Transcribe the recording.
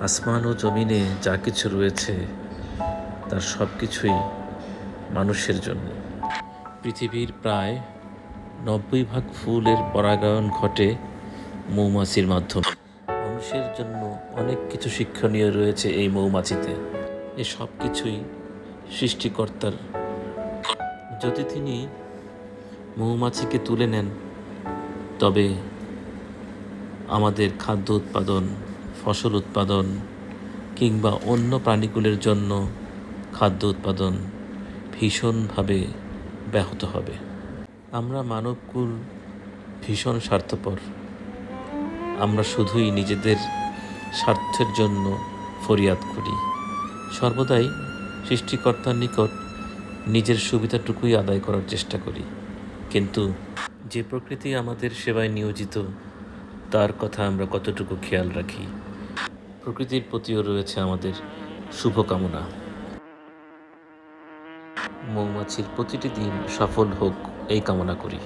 আসমান ও জমিনে যা কিছু রয়েছে, তার সব কিছুই মানুষের জন্য। পৃথিবীর প্রায় নব্বই ভাগ ফুলের পরাগায়ন ঘটে মৌমাছির মাধ্যমে। মানুষের জন্য অনেক কিছু শিক্ষণীয় রয়েছে এই মৌমাছিতে। এ সব কিছুই সৃষ্টিকর্তার। যদি তিনি মৌমাছিকে তুলে নেন, তবে আমাদের খাদ্য উৎপাদন ফসল উৎপাদন কিংবা অন্য প্রাণীগুলোর জন্য খাদ্য উৎপাদন ভীষণভাবে ব্যাহত হবে। আমরা মানবকুল ভীষণ স্বার্থপর। আমরা শুধুই নিজেদের স্বার্থের জন্য ফরিয়াদ করি। সর্বদাই সৃষ্টিকর্তার নিকট নিজের সুবিধাটুকুই আদায় করার চেষ্টা করি। কিন্তু যে প্রকৃতি আমাদের সেবায় নিয়োজিত, তার কথা আমরা কতটুকু খেয়াল রাখি? প্রকৃতির প্রতিও রয়েছে আমাদের শুভকামনা। মৌমাছির প্রতিটি দিন সফল হোক এই কামনা করি।